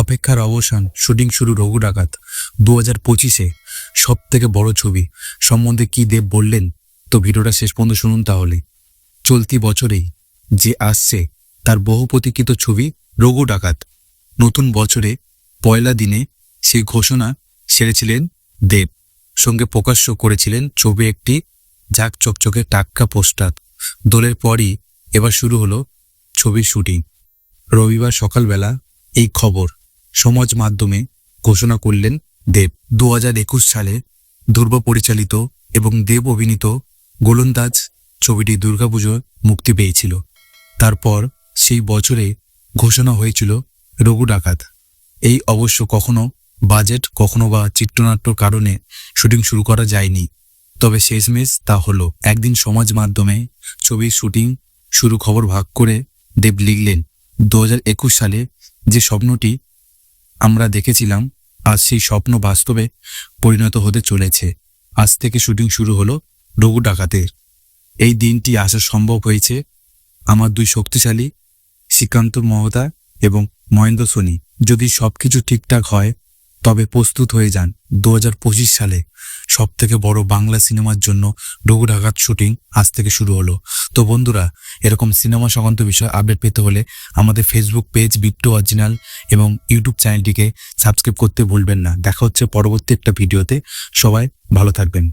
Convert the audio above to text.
অপেক্ষার অবসান শুটিং শুরু রঘু ডাকাত। দু হাজার পঁচিশে সব থেকে বড় ছবি। সম্বন্ধে কি দেব বললেন? তো ভিডিওটা শেষ পর্যন্ত শুনুন তাহলে। চলতি বছরেই যে আসছে, তার বহু প্রতীক্ষিত ছবি রঘু ডাকাত। নতুন বছরে পয়লা দিনে সেই ঘোষণা সেরেছিলেন দেব। সঙ্গে প্রকাশ্য করেছিলেন ছবি একটি ঝাঁক চকচকে টাক্কা পোস্টার। দোলের পরই এবার শুরু হলো ছবির শুটিং। রবিবার সকালবেলা এই খবর। সমাজ মাধ্যমে ঘোষণা করলেন দেব। দু সালে দুর্ব পরিচালিত এবং দেব অভিনীত গোলন্দাজ ছবিটি দুর্গাপুজোয় মুক্তি পেয়েছিল। তারপর সেই বছরে ঘোষণা হয়েছিল রঘু ডাকাত। এই অবশ্য কখনো বাজেট, কখনো বা চিত্রনাট্যর কারণে শুটিং শুরু করা যায়নি। তবে শেষমেশ তা হলো। একদিন সমাজ মাধ্যমে ছবির শুটিং শুরু খবর ভাগ করে দেব লিখলেন দু সালে যে স্বপ্নটি আমরা দেখেছিলাম, আজ সেই স্বপ্ন বাস্তবে পরিণত হতে চলেছে। আজ থেকে শুটিং শুরু হলো রঘু ডাকাতের। এই দিনটি আসা সম্ভব হয়েছে আমার দুই শক্তিশালী, শ্রীকান্ত মহতা এবং মহেন্দ্র সোনি। যদি সব কিছু ঠিকঠাক হয়, তবে প্রস্তুত হয়ে যান। দু হাজার পঁচিশ সালে সব থেকে বড় বাংলা সিনেমার জন্য রঘু ডাকাত শুটিং আজ থেকে শুরু হলো। তো বন্ধুরা, এরকম সিনেমা সংক্রান্ত বিষয় আপডেট পেতে হলে আমাদের ফেসবুক পেজ বিট্টু অরিজিনাল এবং ইউটিউব চ্যানেলটিকে সাবস্ক্রাইব করতে ভুলবেন না। দেখা হচ্ছে পরবর্তী একটা ভিডিওতে। সবাই ভালো থাকবেন।